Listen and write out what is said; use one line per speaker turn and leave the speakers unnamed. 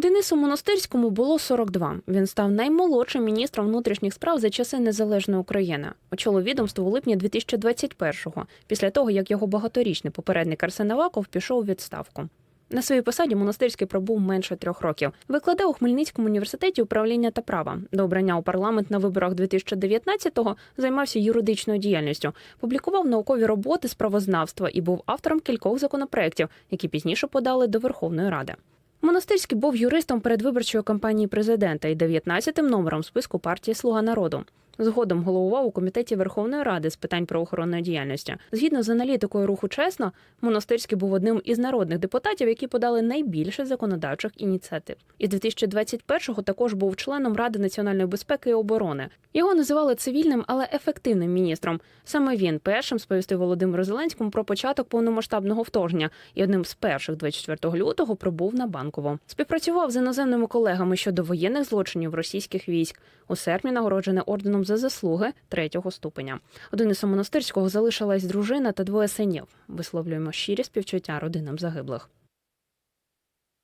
Денису Монастирському було 42. Він став наймолодшим міністром внутрішніх справ за часи незалежної України. Очолив відомство у липні 2021-го, після того як його багаторічний попередник Арсен Аваков пішов у відставку. На своїй посаді монастирський пробув менше трьох років. Викладав у Хмельницькому університеті управління та права. До обрання у парламент на виборах 2019-го займався юридичною діяльністю, публікував наукові роботи з правознавства і був автором кількох законопроєктів, які пізніше подали до Верховної Ради. Монастирський був юристом передвиборчої кампанії президента і 19-тим номером списку партії Слуга народу. Згодом головував у комітеті Верховної Ради з питань правоохоронної діяльності. Згідно з аналітикою руху чесно, Монастирський був одним із народних депутатів, які подали найбільше законодавчих ініціатив. І з 2021-го також був членом Ради національної безпеки і оборони. Його називали цивільним, але ефективним міністром. Саме він першим сповістив Володимиру Зеленському про початок повномасштабного вторгнення і одним з перших 24 лютого прибув на банково. Співпрацював з іноземними колегами щодо воєнних злочинів російських військ. У серпні нагороджене орденом за заслуги третього ступеня. У Дениса Монастирського залишилась дружина та двоє синів. Висловлюємо щирі співчуття родинам загиблих.